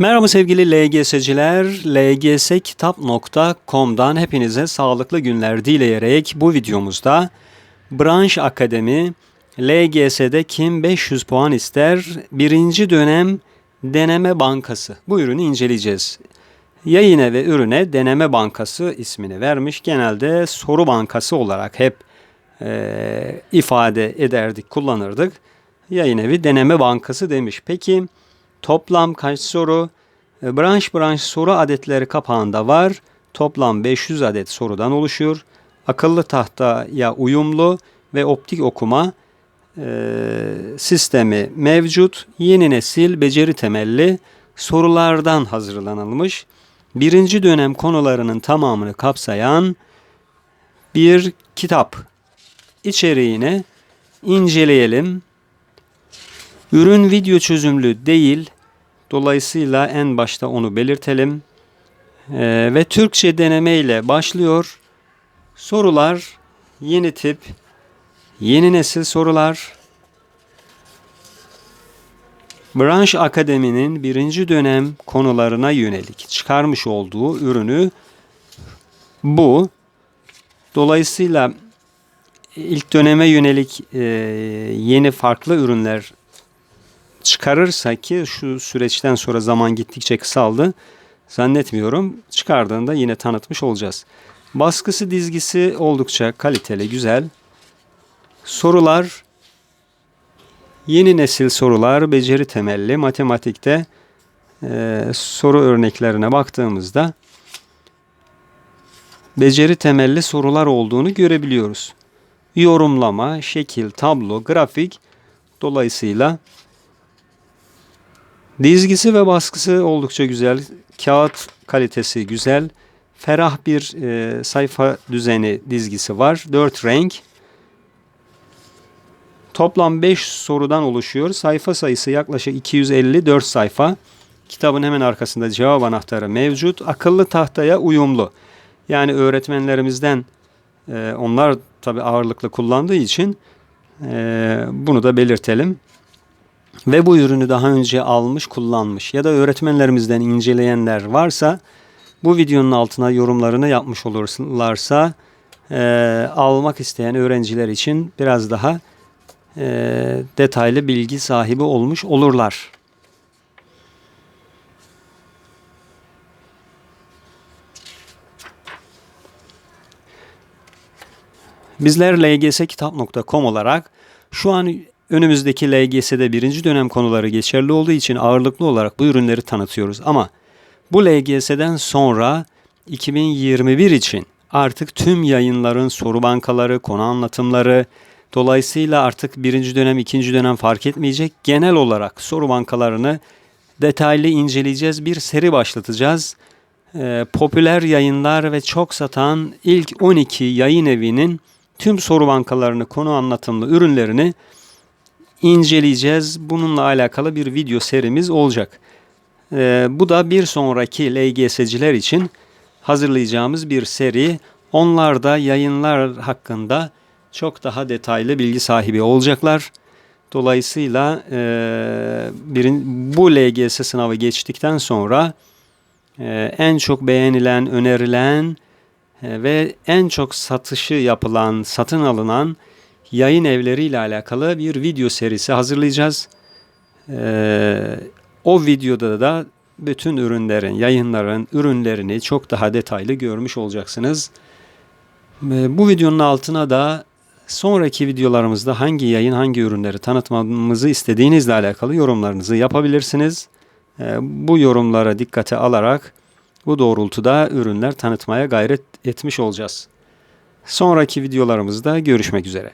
Merhaba sevgili LGS'ciler, lgskitap.com'dan hepinize sağlıklı günler dileyerek bu videomuzda Branş Akademi LGS'de kim 500 puan ister birinci dönem deneme bankası bu ürünü inceleyeceğiz. Yayına ve ürüne deneme bankası ismini vermiş. Genelde soru bankası olarak hep e, ifade ederdik, kullanırdık. Yayın evi deneme bankası demiş. Peki toplam kaç soru? E, branş branş soru adetleri kapağında var. Toplam 500 adet sorudan oluşuyor. Akıllı tahtaya uyumlu ve optik okuma e, sistemi mevcut. Yeni nesil beceri temelli sorulardan hazırlanılmış. Birinci dönem konularının tamamını kapsayan bir kitap içeriğini inceleyelim. Ürün video çözümlü değil. Dolayısıyla en başta onu belirtelim. Ee, ve Türkçe deneme ile başlıyor. Sorular yeni tip, yeni nesil sorular. Branş Akademi'nin birinci dönem konularına yönelik çıkarmış olduğu ürünü bu. Dolayısıyla ilk döneme yönelik e, yeni farklı ürünler çıkarırsa ki şu süreçten sonra zaman gittikçe kısaldı zannetmiyorum. Çıkardığında yine tanıtmış olacağız. Baskısı dizgisi oldukça kaliteli, güzel. Sorular yeni nesil sorular, beceri temelli matematikte e, soru örneklerine baktığımızda beceri temelli sorular olduğunu görebiliyoruz. Yorumlama, şekil, tablo, grafik dolayısıyla Dizgisi ve baskısı oldukça güzel. Kağıt kalitesi güzel. Ferah bir e, sayfa düzeni dizgisi var. 4 renk. Toplam 5 sorudan oluşuyor. Sayfa sayısı yaklaşık 254 sayfa. Kitabın hemen arkasında cevap anahtarı mevcut. Akıllı tahtaya uyumlu. Yani öğretmenlerimizden e, onlar tabi ağırlıklı kullandığı için e, bunu da belirtelim ve bu ürünü daha önce almış, kullanmış ya da öğretmenlerimizden inceleyenler varsa bu videonun altına yorumlarını yapmış olurlarsa e, almak isteyen öğrenciler için biraz daha e, detaylı bilgi sahibi olmuş olurlar. Bizler lgskitap.com olarak şu an Önümüzdeki LGS'de birinci dönem konuları geçerli olduğu için ağırlıklı olarak bu ürünleri tanıtıyoruz. Ama bu LGS'den sonra 2021 için artık tüm yayınların soru bankaları, konu anlatımları, dolayısıyla artık birinci dönem, ikinci dönem fark etmeyecek. Genel olarak soru bankalarını detaylı inceleyeceğiz. Bir seri başlatacağız. Ee, popüler yayınlar ve çok satan ilk 12 yayın evinin tüm soru bankalarını, konu anlatımlı ürünlerini inceleyeceğiz. Bununla alakalı bir video serimiz olacak. Ee, bu da bir sonraki LGS'ciler için hazırlayacağımız bir seri. Onlar da yayınlar hakkında çok daha detaylı bilgi sahibi olacaklar. Dolayısıyla e, birin, bu LGS sınavı geçtikten sonra e, en çok beğenilen, önerilen e, ve en çok satışı yapılan, satın alınan yayın evleriyle alakalı bir video serisi hazırlayacağız. Ee, o videoda da bütün ürünlerin, yayınların ürünlerini çok daha detaylı görmüş olacaksınız. Ee, bu videonun altına da sonraki videolarımızda hangi yayın, hangi ürünleri tanıtmamızı istediğinizle alakalı yorumlarınızı yapabilirsiniz. Ee, bu yorumlara dikkate alarak bu doğrultuda ürünler tanıtmaya gayret etmiş olacağız. Sonraki videolarımızda görüşmek üzere.